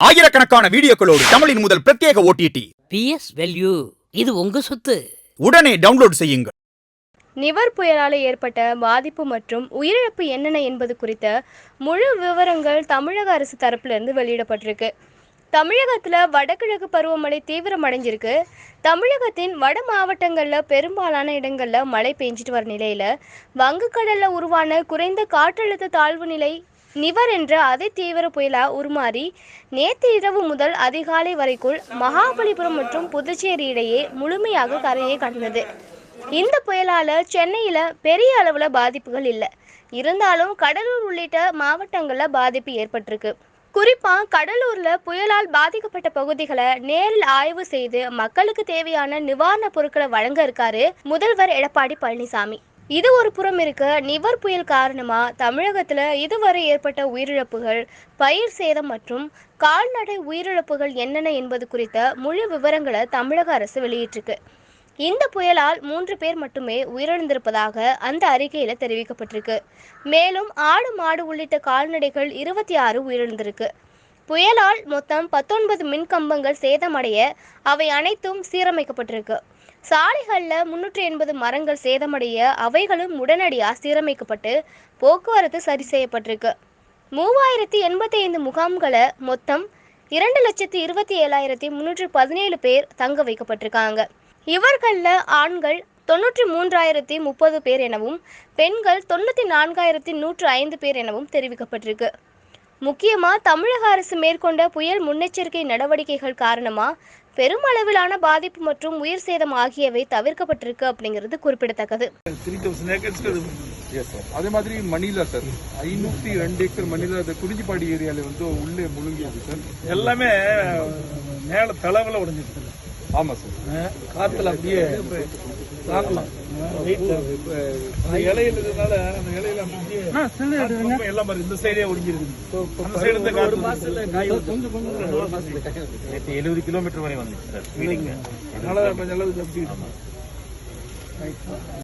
ஆயிரக்கணக்கான வீடியோக்களோடு தமிழின் முதல் பிரத்யேக ஓடிடி பிஎஸ் வேல்யூ இது உங்க சொத்து. உடனே டவுன்லோட் செய்யுங்கள். நிவர் புயலால் ஏற்பட்ட பாதிப்பு மற்றும் உயிரிழப்பு என்னென்ன என்பது குறித்த முழு விவரங்கள் தமிழக அரசு தரப்பிலிருந்து வெளியிடப்பட்டிருக்கு. தமிழகத்தில் வடகிழக்கு பருவமழை தீவிரமடைஞ்சிருக்கு. தமிழகத்தின் வட மாவட்டங்களில் பெரும்பாலான இடங்களில் மழை பெஞ்சிட்டு வர நிலையில் வங்கக்கடலில் உருவான குறைந்த காற்றழுத்த தாழ்வு நிலை நிவர் என்ற அதி தீவிர புயலாக உருமாறி நேற்று இரவு முதல் அதிகாலை வரைக்குள் மகாபலிபுரம் மற்றும் புதுச்சேரி இடையே முழுமையாக கரையை கடந்தது. இந்த புயலால சென்னையில் பெரிய அளவில் பாதிப்புகள் இல்லை. இருந்தாலும் கடலூர் உள்ளிட்ட மாவட்டங்களில் பாதிப்பு ஏற்பட்டிருக்கு. குறிப்பாக கடலூரில் புயலால் பாதிக்கப்பட்ட பகுதிகளை நேரில் ஆய்வு செய்து மக்களுக்கு தேவையான நிவாரணப் பொருட்களை வழங்க இருக்காரு முதல்வர் எடப்பாடி பழனிசாமி. இது ஒரு புறம் இருக்க நிவர் புயல் காரணமா தமிழகத்துல இதுவரை ஏற்பட்ட உயிரிழப்புகள் பயிர் சேதம் மற்றும் கால்நடை உயிரிழப்புகள் என்னென்ன என்பது குறித்த முழு விவரங்களை தமிழக அரசு வெளியிட்டிருக்கு. இந்த புயலால் மூன்று பேர் மட்டுமே உயிரிழந்திருப்பதாக அந்த அறிக்கையில தெரிவிக்கப்பட்டிருக்கு. மேலும் ஆடு மாடு உள்ளிட்ட கால்நடைகள் இருபத்தி ஆறு உயிரிழந்திருக்கு. புயலால் மொத்தம் பத்தொன்பது மின் கம்பங்கள் சேதமடைய அவை அனைத்தும் சீரமைக்கப்பட்டிருக்கு. சாலைகளில் முன்னூற்றி எண்பது மரங்கள் சேதமடைய அவைகளும் உடனடியாக சீரமைக்கப்பட்டு போக்குவரத்து சரி செய்யப்பட்டிருக்கு. மூவாயிரத்தி எண்பத்தி ஐந்து முகாம்களை மொத்தம் இரண்டு லட்சத்தி இருபத்தி ஏழாயிரத்தி முன்னூற்றி பதினேழு பேர் தங்க வைக்கப்பட்டிருக்காங்க. இவர்களில் ஆண்கள் தொண்ணூற்றி மூன்றாயிரத்தி முப்பது பேர் எனவும் பெண்கள் தொண்ணூற்றி நான்காயிரத்தி நூற்று ஐந்து பேர் எனவும் தெரிவிக்கப்பட்டிருக்கு. முக்கியமாக தமிழக அரசு மேற்கொண்ட புயல் முன்னெச்சரிக்கை நடவடிக்கைகள் காரணமாக பெருமளவிலான பாதிப்பு மற்றும் உயிர் சேதம் ஆகியவை தவிர்க்கப்பட்டிருக்கு அப்படிங்கிறது குறிப்பிடத்தக்கது. அதே மாதிரி மணிலா சார் ஐநூத்தி ரெண்டு ஏக்கர் மணிலா அந்த குறிஞ்சிப்பாடி ஏரியால வந்து உள்ளே முழுங்கியது சார் எல்லாமே மேல தளவுல உடஞ்சிருக்கு ஆமா சார். காத்துல அப்படியே தாக்கலாம். இலையில இருந்ததுனால அந்த இலையில அப்படியே எல்லாம் பாரு இந்த சைடே ஒடிஞ்சிருக்கு கொஞ்சம் எழுபது கிலோமீட்டர் வரை வந்துச்சு சார். அதனால கொஞ்சம் அளவுக்கு அப்படி